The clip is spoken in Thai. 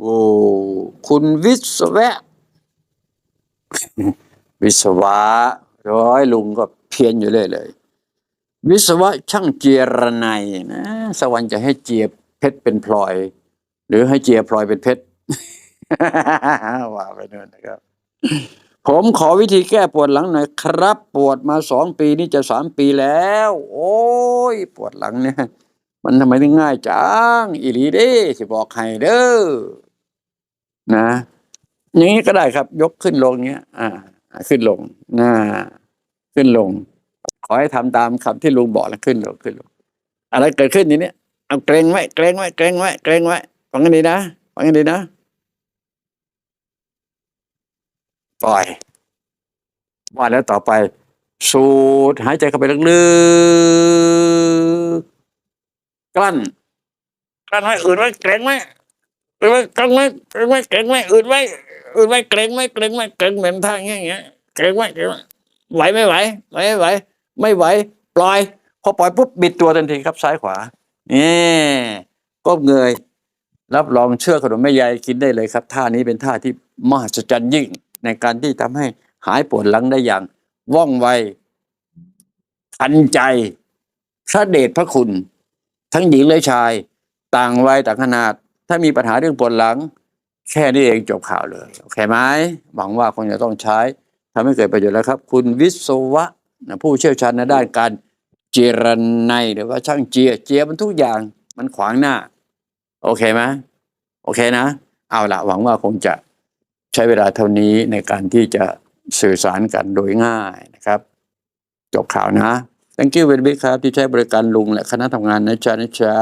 โอ้คุณวิศวะ วิศวะร้อยลุงก็เพี้ยนอยู่เลยเลย วิศวะช่างเจียระไนยนะสวรรค์จะให้เจียเพชรเป็นพลอย หรือให้เจียพลอยเป็นเพชรว่าไปนู่นนะครับ ผมขอวิธีแก้ปวดหลังหน่อยครับ ปวดมาสองปีนี่จะสามปีแล้ว โอ้ย ปวดหลังเนี่ย มันทำไมถึงง่ายจังอีหลีเด้สิบอกให้เด้อ นะ อย่างนี้ก็ได้ครับ ยกขึ้นลงเงี้ย อ่า ขึ้นลงน่าขึ้นลง ขอให้ทำตามคำที่ลุงบอกแล้วขึ้นลงขึ้นลง อะไรเกิดขึ้นนี้เนี่ยเอาเกรงไว้เกรงไว้เกรงไว้เกรงไว้ฟังกันดีนะฟังกันดีนะปล่อยว่าแล้วต่อไป สูดหายใจเข้าไปลึกๆกลั้นกลั้นไว้อื่นไว้เกรงไว้ อื่นไว้เกรงไว้เกรงไว้เกรงไว้อื่นไว้อื่นไว้เกรงไว้เกรงไว้เกรงเหมือนท่าอย่างเงี้ยเกรงไว้เกรงไว้ไหวไม่ไหวไหวไม่ไหวไม่ไหวปล่อย พอปล่อยปุ๊บบิดตัวทันทีครับซ้ายขวานี่ก้มเงย รับรองเชื่อขนมแม่ยายกินได้เลยครับ ท่านี้เป็นท่าที่มหัศจรรย์ยิ่ง ในการที่ทำให้หายปวดหลังได้อย่าง ว่องไวทันใจพระเดชพระคุณ ทั้งหญิงและชาย ต่างวัยต่างขนาด ถ้ามีปัญหาเรื่องปวดหลัง แค่นี้เองจบข่าวเลยโอเคไหมหวังว่าคงจะต้องใช้ทำให้เกิดประโยชน์แล้วครับ คุณวิศวะนะผู้เชี่ยวชาญในด้านการเจรไนยหรือว่าช่างเจียเจียมันทุกอย่างมันขวางหน้า โอเคไหมโอเคนะ เอาละหวังว่าคงจะใช้เวลาเท่านี้ในการที่จะสื่อสารกันโดยง่ายนะครับ จบข่าวนะ thank you very much ครับ ที่ใช้บริการลุงและคณะทำงานนะจ๊ะนะจ๊ะ